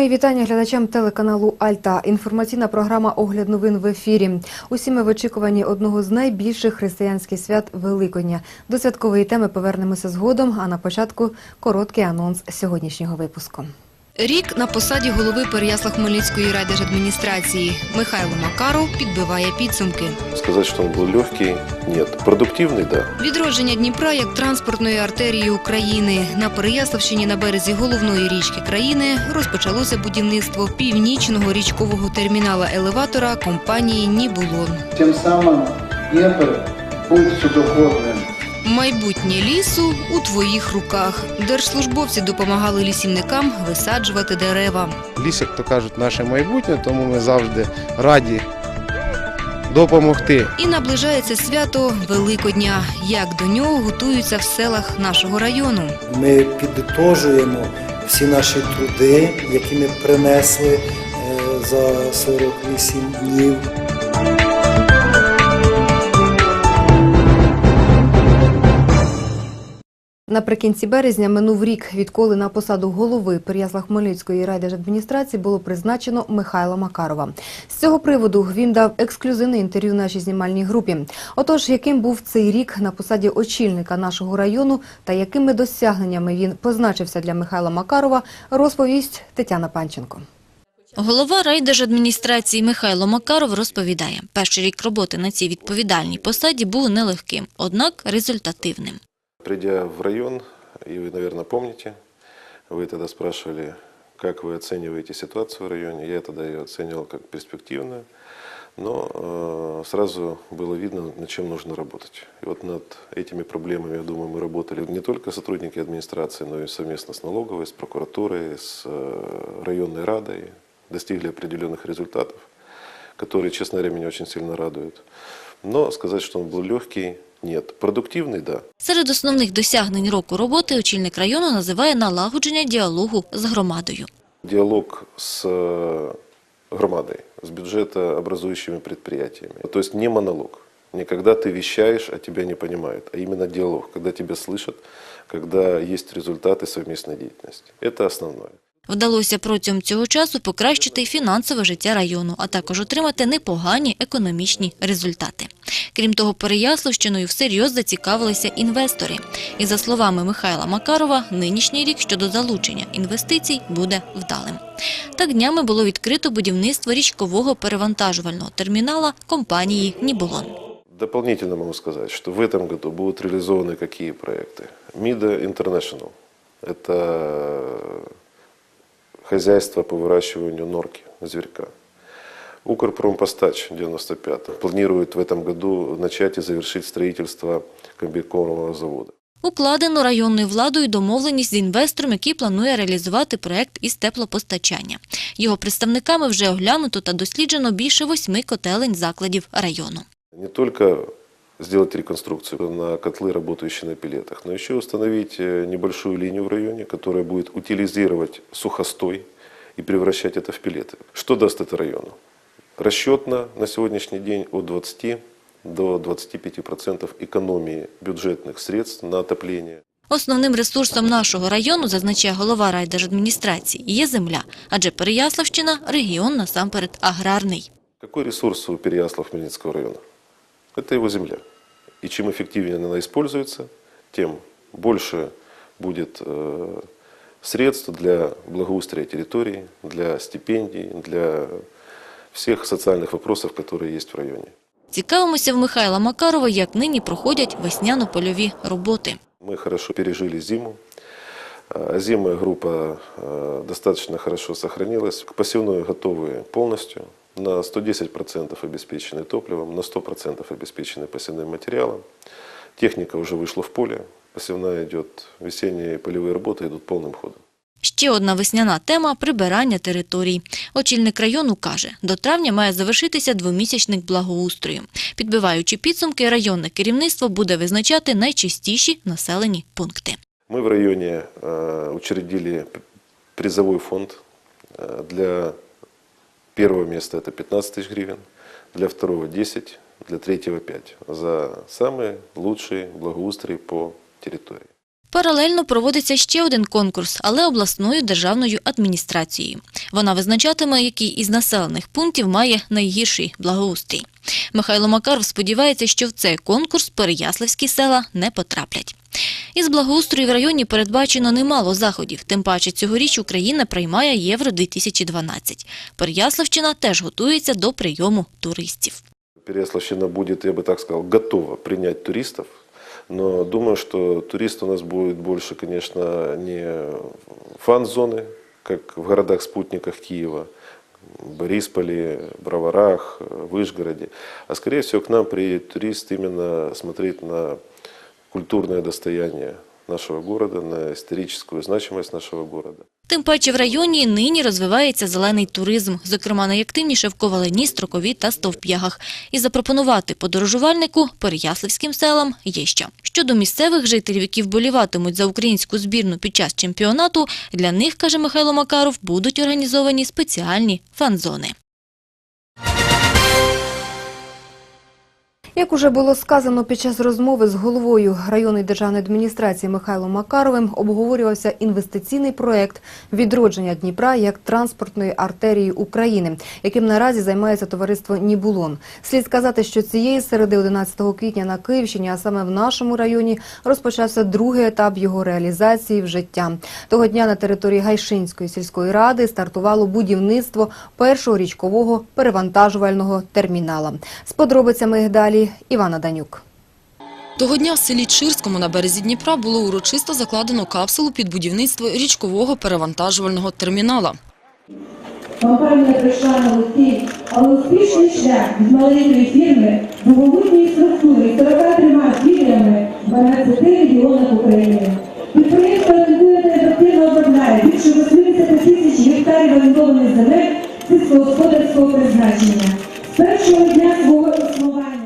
Мої вітання глядачам телеканалу Альта. Інформаційна програма Огляд новин в ефірі. Усі ми в очікуванні одного з найбільших християнських свят Великодня. До святкової теми повернемося згодом. А на початку короткий анонс сьогоднішнього випуску. Рік на посаді голови Переяслав-Хмельницької райдержадміністрації Михайло Макаров підбиває підсумки. Сказать, что он был легкий, нет. Продуктивный, да. Відродження Дніпра як транспортної артерії України. На Переяславщині на березі головної річки країни розпочалося будівництво північного річкового термінала елеватора компанії Нібулон. Тем самым Днепр будет судоходным. Майбутнє лісу у твоїх руках. Держслужбовці допомагали лісівникам висаджувати дерева. Ліс, як то кажуть, наше майбутнє, тому ми завжди раді допомогти. І наближається свято Великодня. Як до нього готуються в селах нашого району. Ми підтожуємо всі наші труди, які ми принесли е, за 48 днів. Наприкінці березня минув рік, відколи на посаду голови Переяслав-Хмельницької райдержадміністрації було призначено Михайла Макарова. З цього приводу він дав ексклюзивне інтерв'ю нашій знімальній групі. Отож, яким був цей рік на посаді очільника нашого району та якими досягненнями він позначився для Михайла Макарова, розповість Тетяна Панченко. Голова райдержадміністрації Михайло Макаров розповідає, перший рік роботи на цій відповідальній посаді був нелегким, однак результативним. Придя в район, и вы, наверное, помните, вы тогда спрашивали, как вы оцениваете ситуацию в районе. Я тогда ее оценивал как перспективную, но э, сразу было видно, над чем нужно работать. И вот над этими проблемами, я думаю, мы работали не только сотрудники администрации, но и совместно с налоговой, с прокуратурой, с э, районной радой, достигли определенных результатов, которые, честно говоря, меня очень сильно радуют. Но сказать, что он был легкий, нет. Продуктивный, да. Серед основних досягнень року роботи очільник району називає налагодження діалогу з громадою. Диалог с э, громадой, с бюджетообразующими предприятиями. То есть не монолог. Не когда ты вещаешь, а тебя не понимают, а именно диалог, когда тебя слышат, когда есть результаты совместной деятельности. Это основное. Вдалося протягом цього часу покращити фінансове життя району, а також отримати непогані економічні результати. Крім того, Переяславщиною всерйоз зацікавилися інвестори. І за словами Михайла Макарова, нинішній рік щодо залучення інвестицій буде вдалим. Так днями було відкрито будівництво річкового перевантажувального термінала компанії «Нібулон». Дополнительно могу сказать, что в этом году будут реализованы какие проекты? МИДа International. Это хозяйство по выращиванию норки, зверька. Укрпромпостач 95 планирует в этом году начать и завершить строительство комбикормового завода. Укладено районною владою домовленість з інвестором, який планує реалізувати проект із теплопостачання. Його представниками вже оглянуто та досліджено більше восьми котелень закладів району. Не только сделать реконструкцию на котлы, работающие на пилетах, но еще установить э, небольшую линию в районе, которая будет утилизировать сухостой и превращать это в пилеты. Что даст это району? Расчетно на сегодняшний день от 20 до 25% экономии бюджетных средств на отопление. Основним ресурсом нашого району, зазначає голова райдержадміністрації, є земля, адже Переяславщина – регіон насамперед аграрний. Какой ресурс у Переяслав-Хмельницкого района? Это его земля. И чем эффективнее она используется, тем больше будет э, средств для благоустрия территории, для стипендий, для всех социальных вопросов, которые есть в районе. Цікавимося в Михайла Макарова, як нині проходять весняно-польові роботи. Мы хорошо пережили зиму. А Зимая группа э, достаточно хорошо сохранилась. К посевной готовы полностью. На 110% обеспечены топливом, на 100% обеспечены посевным материалом. Техника уже вышла в поле. Посевная идет, весенние полевые работы идут полным ходом. Ще одна весняна тема – прибирання територій. Очільник району каже, до травня має завершитися двомісячник благоустрою. Підбиваючи підсумки, районне керівництво буде визначати найчастіші населені пункти. Мы в районе э, учредили п- призовой фонд. Э, Для первого места это 15 тысяч гривен, для второго 10, для третьего 5 за самый лучший благоустрой по территории. Паралельно проводиться ще один конкурс, але обласною державною адміністрацією. Вона визначатиме, який із населених пунктів має найгірший благоустрій. Михайло Макаров сподівається, що в цей конкурс переяславські села не потраплять. Із благоустрою в районі передбачено немало заходів, тим паче цьогоріч Україна приймає Євро-2012. Переяславщина теж готується до прийому туристів. Переяславщина будет, я бы так сказал, готова принять туристов. Но думаю, что турист у нас будет больше, конечно, не фан-зоны, как в городах-спутниках Киева, Борисполе, Броварах, Вышгороде. А скорее всего к нам приедет турист именно смотреть на культурное достояние нашего города, на историческую значимость нашего города. Тим паче в районі нині розвивається зелений туризм, зокрема найактивніше в Ковалині, Строкові та Стовп'ягах. І запропонувати подорожувальнику переяславським селам є що. Щодо місцевих жителів, які вболіватимуть за українську збірну під час чемпіонату, для них, каже Михайло Макаров, будуть організовані спеціальні фан-зони. Як уже було сказано під час розмови з головою районної державної адміністрації Михайлом Макаровим, обговорювався інвестиційний проект відродження Дніпра як транспортної артерії України, яким наразі займається товариство Нібулон. Слід сказати, що цієї середи 11 квітня на Київщині, а саме в нашому районі, розпочався другий етап його реалізації в життя. Того дня на території Гайшинської сільської ради стартувало будівництво першого річкового перевантажувального термінала. З подробицями далі Івана Данюк. Того дня в селі Чирському на березі Дніпра було урочисто закладено капсулу під будівництво річкового перевантажувального термінала. Компанія прийшла на листі, але успішний шлях з маленької фірми до могутньої структури 43 філіями 12 регіонах України. Підприємство та ефективно обладнає більше 80 тисяч гектарів орендованих земель сільськогосподарського призначення. З першого дня свого існування.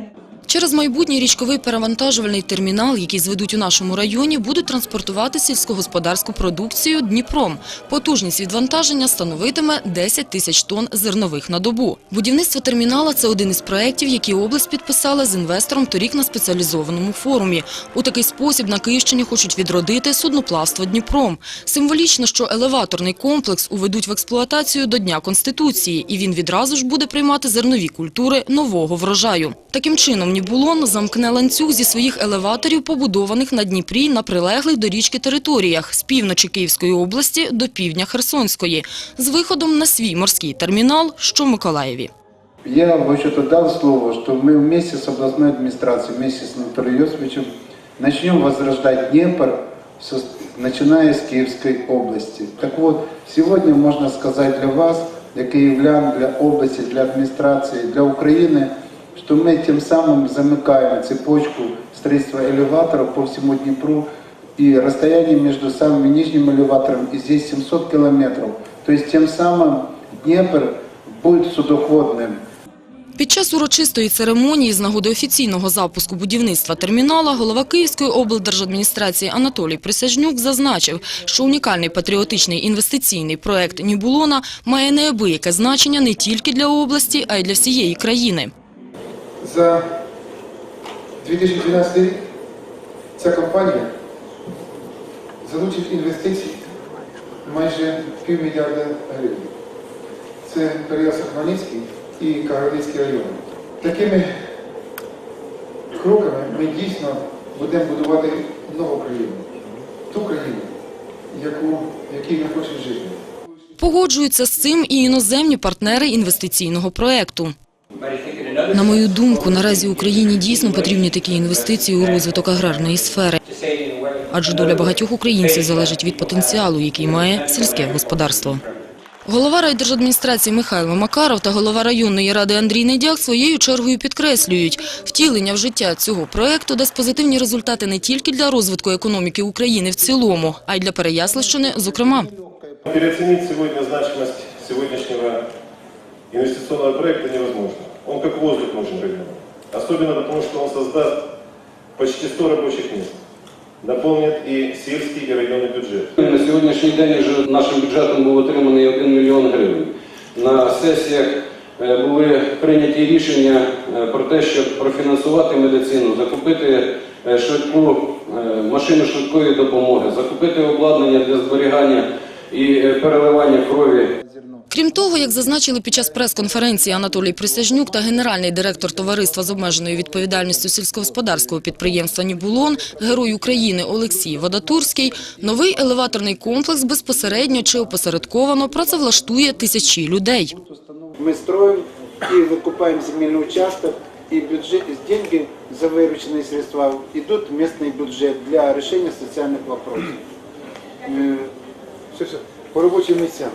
Через майбутній річковий перевантажувальний термінал, який зведуть у нашому районі, будуть транспортувати сільськогосподарську продукцію Дніпром. Потужність відвантаження становитиме 10 тисяч тонн зернових на добу. Будівництво термінала – це один із проєктів, які область підписала з інвестором торік на спеціалізованому форумі. У такий спосіб на Київщині хочуть відродити судноплавство Дніпром. Символічно, що елеваторний комплекс уведуть в експлуатацію до Дня Конституції, і він відразу ж буде приймати зернові культури нового врожаю. Таким чином, Нібулон замкне ланцюг зі своїх елеваторів, побудованих на Дніпрі на прилеглих до річки територіях з півночі Київської області до півдня Херсонської, з виходом на свій морський термінал, що в Миколаєві. Я вообще-то дал слово, что мы вместе с областной администрацией, вместе с Анатолием Йосифовичем начнем возрождать Днепр, начиная с Киевской области. Так вот, сегодня можно сказать для вас, для киевлян, для области, для администрации, для Украины, что мы тем самым замыкаем цепочку строительства элеваторов по всему Днепру, и расстояние между самым нижним элеватором и здесь 700 километров. То есть тем самым Днепр будет судоходным. Під час урочистої церемонії з нагоди офіційного запуску будівництва термінала голова Київської облдержадміністрації Анатолій Присяжнюк зазначив, що унікальний патріотичний інвестиційний проект Нібулона має неабияке значення не тільки для області, а й для всієї країни. За 2012 рік ця компанія залучить інвестицій майже півмільярда гривень. Це Переяслав Хмельницький і Кагарлицький райони. Такими кроками ми дійсно будемо будувати нову країну. Ту країну, яку, якій ми хочемо жити. Погоджуються з цим і іноземні партнери інвестиційного проекту. На мою думку, наразі Україні дійсно потрібні такі інвестиції у розвиток аграрної сфери. Адже доля багатьох українців залежить від потенціалу, який має сільське господарство. Голова райдержадміністрації Михайло Макаров та голова районної ради Андрій Недяк своєю чергою підкреслюють, втілення в життя цього проекту дасть позитивні результати не тільки для розвитку економіки України в цілому, а й для Переяславщини зокрема. Переоценить сегодня значимость сегодняшнего инвестиционного проекта невозможно. Он как воздух нужен району. Особенно потому, что он создаст почти 100 рабочих мест. Наполнит и сельский, и районный бюджет. На сьогоднішній день вже нашим бюджетом був отриманий 1 мільйон гривень. На сесіях е, були прийняті рішення е, про те, щоб профінансувати медицину, закупити е, швидку машину швидкої допомоги, закупити обладнання для зберігання і е, переливання крові Крім того, як зазначили під час прес-конференції Анатолій Присяжнюк та генеральний директор товариства з обмеженою відповідальністю сільськогосподарського підприємства «Нібулон», герой України Олексій Водотурський, новий елеваторний комплекс безпосередньо чи опосередковано працевлаштує тисячі людей. Мы строим и выкупаем земельный участок, и бюджет, деньги за вырученные средства идут в местный бюджет для решения социальных вопросов. Все, все. По робочим місцям.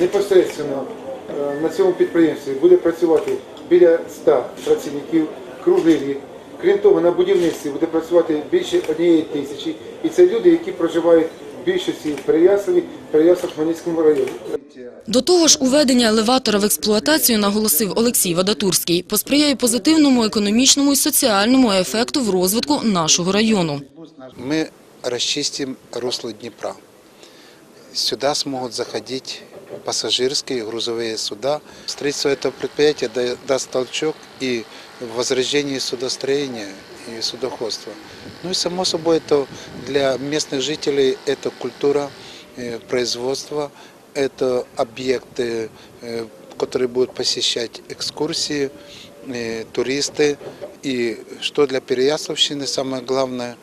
Непосередньо е, на цьому підприємстві буде працювати біля 100 працівників круглий рік. Крім того, на будівництві буде працювати більше однієї тисячі. І це люди, які проживають в більшості в Переяславі, Переяслав-Хмельницькому районі. До того ж, уведення елеватора в експлуатацію, наголосив Олексій Водотурський, посприяє позитивному економічному і соціальному ефекту в розвитку нашого району. мы расчистим русло Днепра. Сюда смогут заходить пассажирские грузовые суда. Строительство этого предприятия да- даст толчок и в возрождении судостроения и судоходства. Ну и само собой это для местных жителей это культура э, производства, это объекты, э, которые будут посещать экскурсии, э, туристы. И что для Переяславщины самое главное,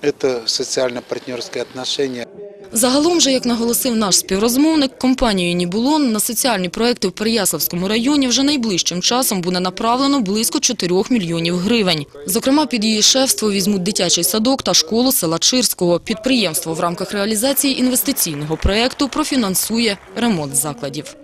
это социально-партнерские отношения. Загалом же, як наголосив наш співрозмовник, компанією «Нібулон» на соціальні проекти в Переяславському районі вже найближчим часом буде направлено близько 4 мільйонів гривень. Зокрема, під її шефство візьмуть дитячий садок та школу села Чирського. Підприємство в рамках реалізації інвестиційного проекту профінансує ремонт закладів.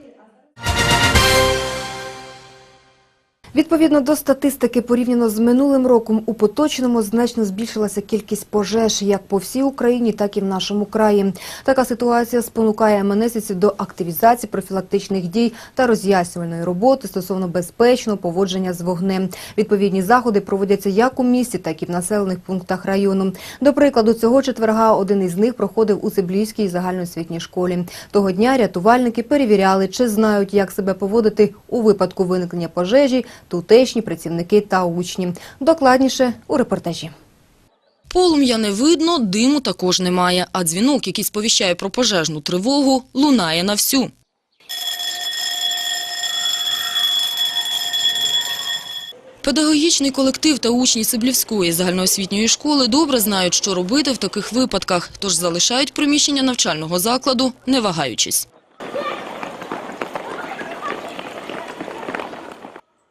Відповідно до статистики, порівняно з минулим роком, у поточному значно збільшилася кількість пожеж як по всій Україні, так і в нашому краї. Така ситуація спонукає МНСівців до активізації профілактичних дій та роз'яснювальної роботи стосовно безпечного поводження з вогнем. Відповідні заходи проводяться як у місті, так і в населених пунктах району. До прикладу, цього четверга один із них проходив у Цеблівській загальноосвітній школі. Того дня рятувальники перевіряли, чи знають, як себе поводити у випадку виникнення пожежі, тутешні працівники та учні. Докладніше у репортажі. Полум'я не видно, диму також немає, а дзвінок, який сповіщає про пожежну тривогу, лунає на всю. Педагогічний колектив та учні Сиблівської загальноосвітньої школи добре знають, що робити в таких випадках, тож залишають приміщення навчального закладу, не вагаючись.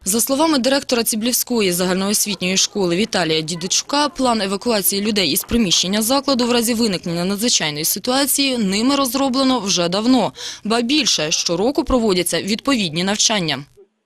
За словами директора Ціблівської загальноосвітньої школи Віталія Дідичука, план евакуації людей із приміщення закладу в разі виникнення надзвичайної ситуації ними розроблено вже давно. Ба більше, щороку проводяться відповідні навчання.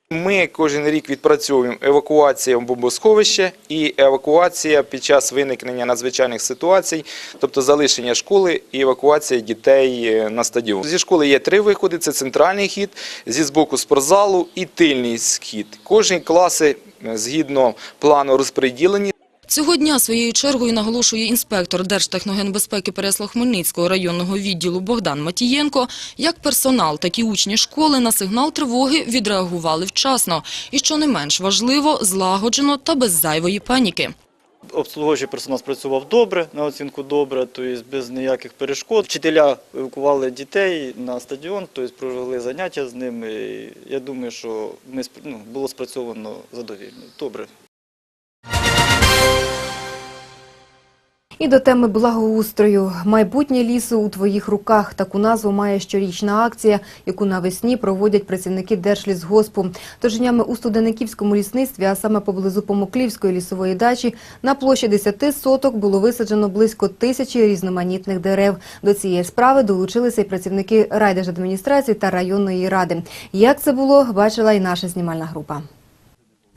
Ми кожен рік відпрацьовуємо евакуація в бомбосховище і евакуація під час виникнення надзвичайних ситуацій, тобто залишення школи і евакуація дітей е, на стадіон. Зі школи є три виходи: це центральний хід, зі збоку спортзалу і тильний схід. Кожні класи е, згідно плану розподілені. Цього дня своєю чергою наголошує інспектор Держтехногенбезпеки Переяслав-Хмельницького районного відділу Богдан Матієнко, як персонал, так і учні школи на сигнал тривоги відреагували вчасно. І, що не менш важливо, злагоджено та без зайвої паніки. Обслуговуючий персонал спрацював добре, на оцінку добре, тобто без ніяких перешкод. Вчителя евакували дітей на стадіон, тобто провели заняття з ними. Я думаю, що ми, ну, було спрацьовано задовільно. Добре. І до теми благоустрою. Майбутнє лісу у твоїх руках. Таку назву має щорічна акція, яку навесні проводять працівники Держлісгоспу. Тож днями у Студениківському лісництві, а саме поблизу Помоклівської лісової дачі, на площі 10 соток було висаджено близько тисячі різноманітних дерев. До цієї справи долучилися і працівники райдержадміністрації та районної ради. Як це було, бачила і наша знімальна група.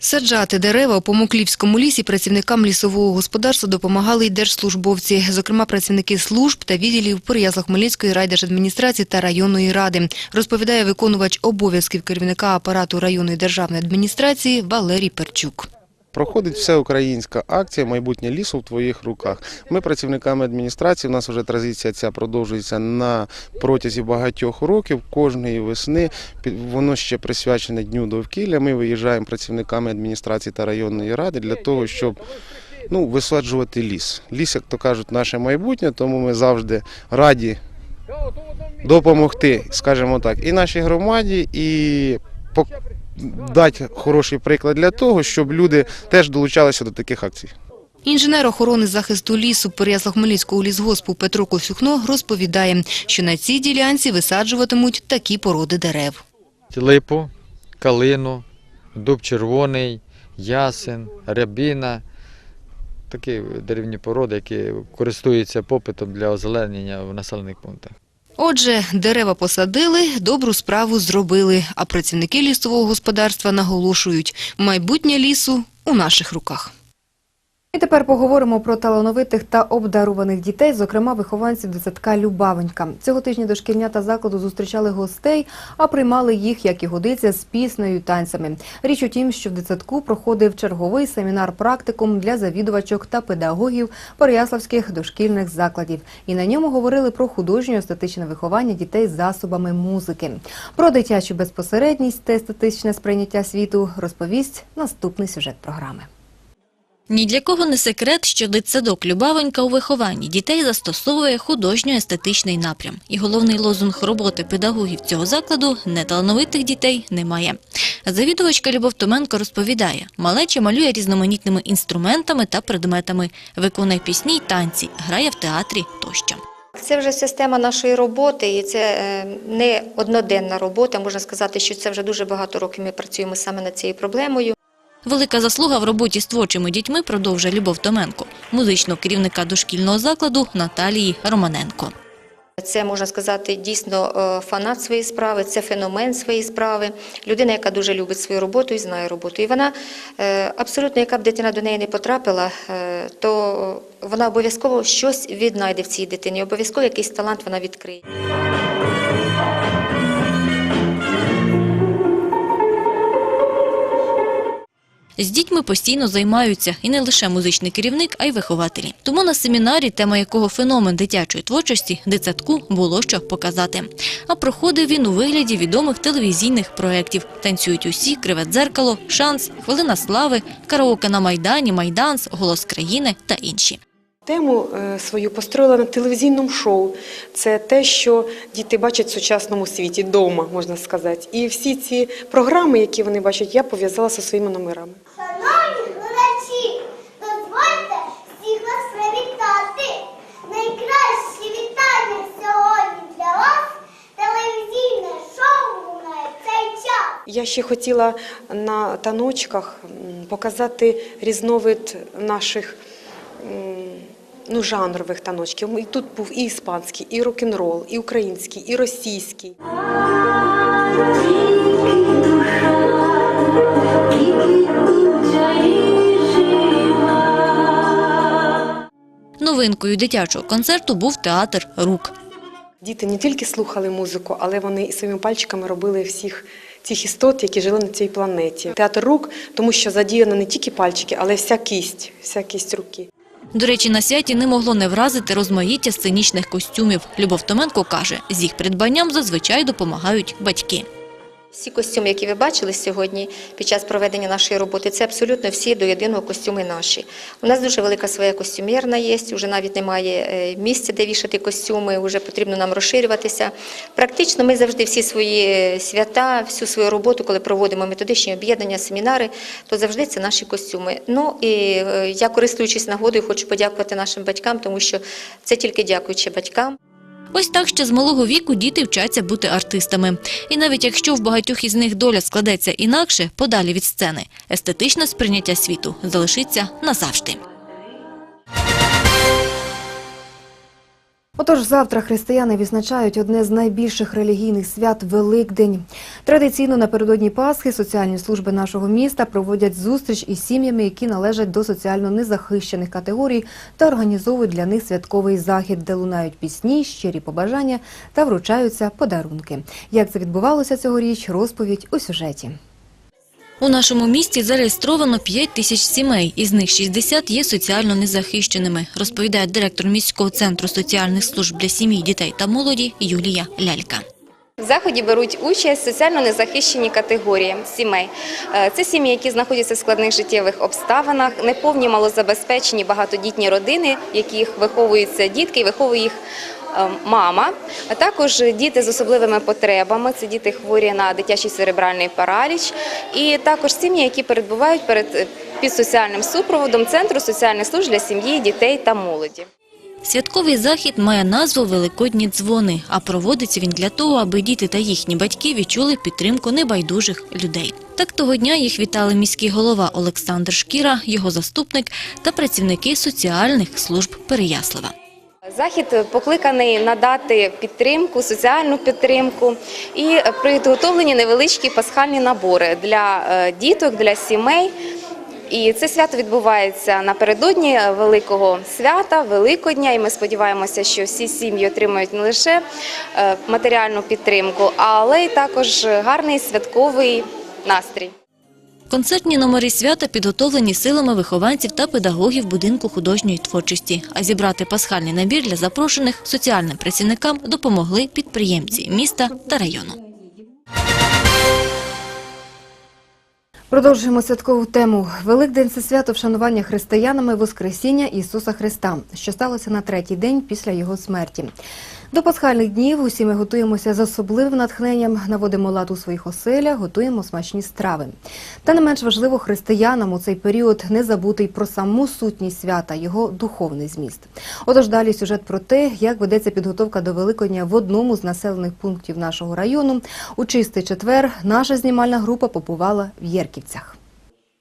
Саджати дерева у Помоклівському лісі працівникам лісового господарства допомагали й держслужбовці, зокрема працівники служб та відділів Переяслав-Хмельницької райдержадміністрації та районної ради, розповідає виконувач обов'язків керівника апарату районної державної адміністрації Валерій Перчук. Проходить всеукраїнська акція Майбутнє лісу в твоїх руках. Ми працівниками адміністрації. У нас вже традиція ця продовжується на протязі багатьох років. Кожної весни воно ще присвячене дню довкілля. Ми виїжджаємо працівниками адміністрації та районної ради для того, щоб ну, висаджувати ліс. Ліс, як то кажуть, наше майбутнє, тому ми завжди раді допомогти, скажімо так, і нашій громаді, і дати хороший приклад для того, щоб люди теж долучалися до таких акцій. Інженер охорони захисту лісу Переяслав-Хмельницького лісгоспу Петро Косюхно розповідає, що на цій ділянці висаджуватимуть такі породи дерев. липу, калину, дуб червоний, ясен, рябіна. Такі деревні породи, які користуються попитом для озеленення в населених пунктах. Отже, дерева посадили, добру справу зробили, а працівники лісового господарства наголошують, майбутнє лісу у наших руках. Тепер поговоримо про талановитих та обдарованих дітей, зокрема вихованців дитсадка Любавенька. Цього тижня дошкільнята закладу зустрічали гостей, а приймали їх, як і годиться, з піснею і танцями. Річ у тім, що в дитсадку проходив черговий семінар-практикум для завідувачок та педагогів Переяславських дошкільних закладів. І на ньому говорили про художнє естетичне виховання дітей засобами музики. Про дитячу безпосередність та естетичне сприйняття світу розповість наступний сюжет програми. Ні для кого не секрет, що дитсадок Любавенька у вихованні дітей застосовує художньо-естетичний напрям. І головний лозунг роботи педагогів цього закладу – неталановитих дітей немає. Завідувачка Любов Томенко розповідає, малеча малює різноманітними інструментами та предметами, виконує пісні й танці, грає в театрі тощо. Це вже система нашої роботи, і це е, не одноденна робота. Можна сказати, що це вже дуже багато років ми працюємо саме над цією проблемою. Велика заслуга в роботі з творчими дітьми продовжує Любов Томенко, музичного керівника дошкільного закладу Наталії Романенко. Це можна сказати дійсно е, фанат своєї справи, це феномен своєї справи. Людина, яка дуже любить свою роботу і знає роботу. І вона е, абсолютно, яка б дитина до неї не потрапила, е, то вона обов'язково щось віднайде в цій дитині. Обов'язково якийсь талант вона відкриє. З дітьми постійно займаються і не лише музичний керівник, а й вихователі. Тому на семінарі, тема якого феномен дитячої творчості, дитсадку було що показати. А проходив він у вигляді відомих телевізійних проєктів. Танцюють усі, криве дзеркало, шанс, хвилина слави, караоке на майдані, майданс, голос країни та інші. Тему е, свою построїла на телевізійному шоу. Це те, що діти бачать в сучасному світі, вдома, можна сказати. І всі ці програми, які вони бачать, я пов'язала зі своїми номерами. Шановні глядачі, дозвольте всіх вас привітати. Найкраще вітання сьогодні для вас телевізійне шоу в цей час. Я ще хотіла на таночках показати різновид наших ну, жанрових таночків. І тут був і іспанський, і рок-н-рол, і український, і російський. Новинкою дитячого концерту був театр «Рук». Діти не тільки слухали музику, але вони і своїми пальчиками робили всіх цих істот, які жили на цій планеті. Театр рук, тому що задіяно не тільки пальчики, але вся кість, вся кість руки. До речі, на святі не могло не вразити розмаїття сценічних костюмів. Любов Томенко каже, з їх придбанням зазвичай допомагають батьки. Всі костюми, які ви бачили сьогодні під час проведення нашої роботи, це абсолютно всі до єдиного костюми наші. У нас дуже велика своя костюмерна є, вже навіть немає е, місця, де вішати костюми, вже потрібно нам розширюватися. Практично ми завжди всі свої свята, всю свою роботу, коли проводимо методичні об'єднання, семінари, то завжди це наші костюми. Ну і е, я, користуючись нагодою, хочу подякувати нашим батькам, тому що це тільки дякуючи батькам. Ось так ще з малого віку діти вчаться бути артистами. І навіть якщо в багатьох із них доля складеться інакше, подалі від сцени, естетичне сприйняття світу залишиться назавжди. Отож, завтра християни відзначають одне з найбільших релігійних свят Великдень. Традиційно напередодні Пасхи соціальні служби нашого міста проводять зустріч із сім'ями, які належать до соціально незахищених категорій, та організовують для них святковий захід, де лунають пісні, щирі побажання та вручаються подарунки. Як це відбувалося цьогоріч, розповідь у сюжеті. У нашому місті зареєстровано 5 тисяч сімей, із них 60 є соціально незахищеними, розповідає директор міського центру соціальних служб для сім'ї, дітей та молоді Юлія Лялька. В заході беруть участь соціально незахищені категорії сімей. Е, Це сім'ї, які знаходяться в складних життєвих обставинах, неповні малозабезпечені багатодітні родини, в яких виховуються дітки і виховує їх мама, а також діти з особливими потребами. Це діти хворі на дитячий церебральний параліч, і також сім'ї, які перебувають перед е, під соціальним супроводом Центру соціальних служб для сім'ї, дітей та молоді. Святковий захід має назву Великодні дзвони, а проводиться він для того, аби діти та їхні батьки відчули підтримку небайдужих людей. Так того дня їх вітали міський голова Олександр Шкіра, його заступник та працівники соціальних служб Переяслава. Захід покликаний надати підтримку, соціальну підтримку і приготовлені невеличкі пасхальні набори для е, діток, для сімей. І це свято відбувається напередодні великого свята, Великодня. І ми сподіваємося, що всі сім'ї отримують не лише е, матеріальну підтримку, але й також гарний святковий настрій. Концертні номери свята підготовлені силами вихованців та педагогів будинку художньої творчості. А зібрати пасхальний набір для запрошених соціальним працівникам допомогли підприємці міста та району. Продовжуємо святкову тему. Великдень – це свято вшанування християнами Воскресіння Ісуса Христа, що сталося на третій день після Його смерті. До пасхальних днів усі ми готуємося з особливим натхненням, наводимо лад у своїх оселях, готуємо смачні страви. Та не менш важливо християнам у цей період не забути й про саму сутність свята, його духовний зміст. Отож далі сюжет про те, як ведеться підготовка до Великодня в одному з населених пунктів нашого району. У чистий четвер наша знімальна група побувала в Єрківцях.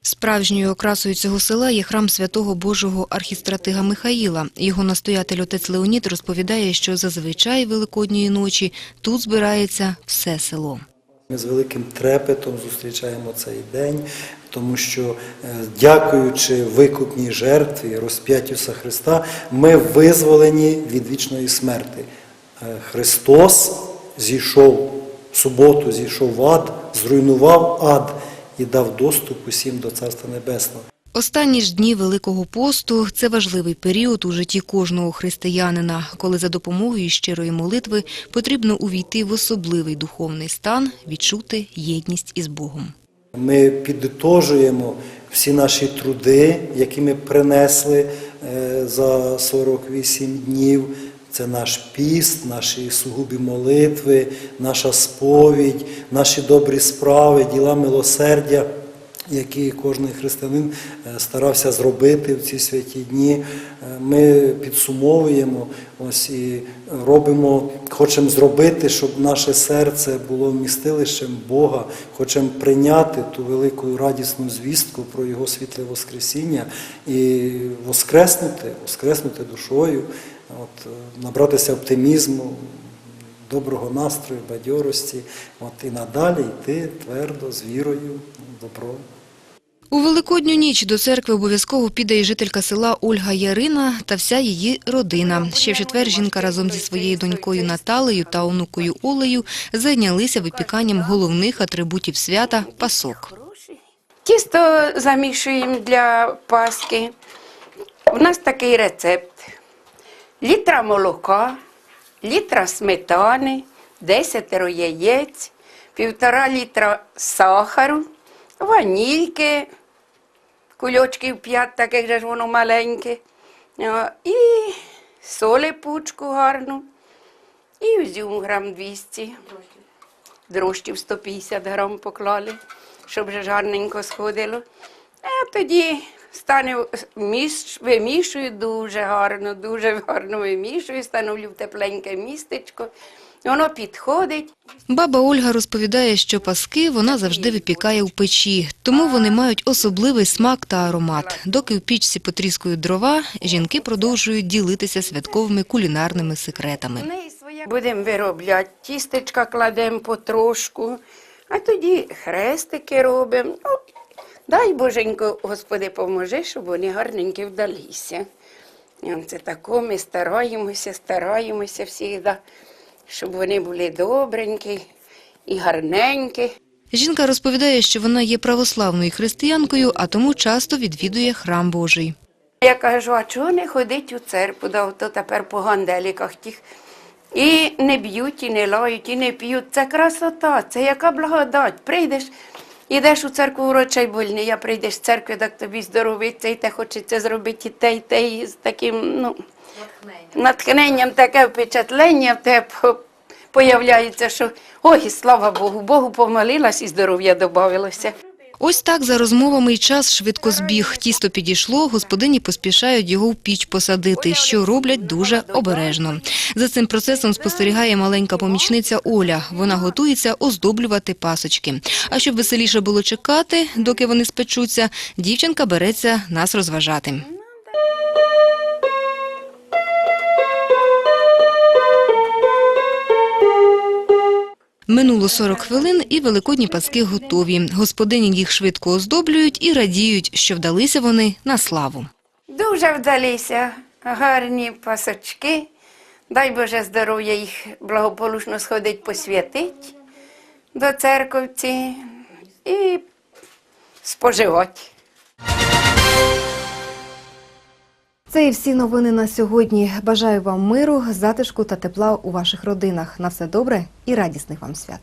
Справжньою окрасою цього села є храм святого Божого архістратига Михаїла. Його настоятель отець Леонід розповідає, що зазвичай великодньої ночі тут збирається все село. Ми з великим трепетом зустрічаємо цей день, тому що, е, дякуючи викупній жертві розп'яттю Христа, ми визволені від вічної смерти. Е, Христос зійшов в суботу, зійшов в ад, зруйнував ад і дав доступ усім до Царства Небесного. Останні ж дні Великого посту – це важливий період у житті кожного християнина, коли за допомогою щирої молитви потрібно увійти в особливий духовний стан, відчути єдність із Богом. Ми підтожуємо всі наші труди, які ми принесли е, за 48 днів. Це наш піст, наші сугубі молитви, наша сповідь, наші добрі справи, діла милосердя, які кожен християнин е, старався зробити в ці святі дні. Е, Ми підсумовуємо ось і робимо, хочемо зробити, щоб наше серце було вмістилищем Бога, хочемо прийняти ту велику радісну звістку про Його світле Воскресіння і воскреснути, воскреснути душою, от, е, набратися оптимізму, доброго настрою, бадьорості, от, і надалі йти твердо, з вірою, добро. У Великодню ніч до церкви обов'язково піде і жителька села Ольга Ярина та вся її родина. Ще в четвер жінка разом зі своєю донькою Наталею та онукою Олею зайнялися випіканням головних атрибутів свята – пасок. Тісто замішуємо для паски. У нас такий рецепт. Літра молока, літра сметани, 10 яєць, півтора літра сахару, ванільки, кульочків 5, таких же ж воно маленьке, і соли пучку гарну, і ізюм грам 200, дрожджів 150 грам поклали, щоб вже гарненько сходило. А тоді стане міш, вимішую дуже гарно, дуже гарно вимішую, становлю в тепленьке містечко. Воно підходить. Баба Ольга розповідає, що паски вона завжди випікає в печі, тому вони мають особливий смак та аромат. Доки в пічці потріскують дрова, жінки продовжують ділитися святковими кулінарними секретами. Будемо виробляти, тістечка кладемо потрошку, а тоді хрестики робимо. Дай Боженько, Господи, поможи, щоб вони гарненькі вдалися. І Це тако ми стараємося, стараємося завжди, щоб вони були добренькі і гарненькі. Жінка розповідає, що вона є православною християнкою, а тому часто відвідує храм Божий. Я кажу, а чого не ходить у церкву, да то тепер по ганделіках тих. І не б'ють, і не лають, і не п'ють. Це красота, це яка благодать. Прийдеш, ідеш у церкву урочай больний, я прийдеш з церкви, так тобі здоровиться, і те хочеться зробити, і те, і те, і з таким, ну, натхненням, таке впечатлення в тебе появляється, що ой, слава Богу, Богу помолилась і здоров'я додавилося. Ось так за розмовами й час швидко збіг. Тісто підійшло, господині поспішають його в піч посадити, що роблять дуже обережно. За цим процесом спостерігає маленька помічниця Оля. Вона готується оздоблювати пасочки. А щоб веселіше було чекати, доки вони спечуться, дівчинка береться нас розважати. Минуло 40 хвилин і великодні паски готові. Господині їх швидко оздоблюють і радіють, що вдалися вони на славу. Дуже вдалися, гарні пасочки. Дай Боже здоров'я їх благополучно сходить посвятить до церковці і споживати. Це і всі новини на сьогодні. Бажаю вам миру, затишку та тепла у ваших родинах. На все добре і радісних вам свят.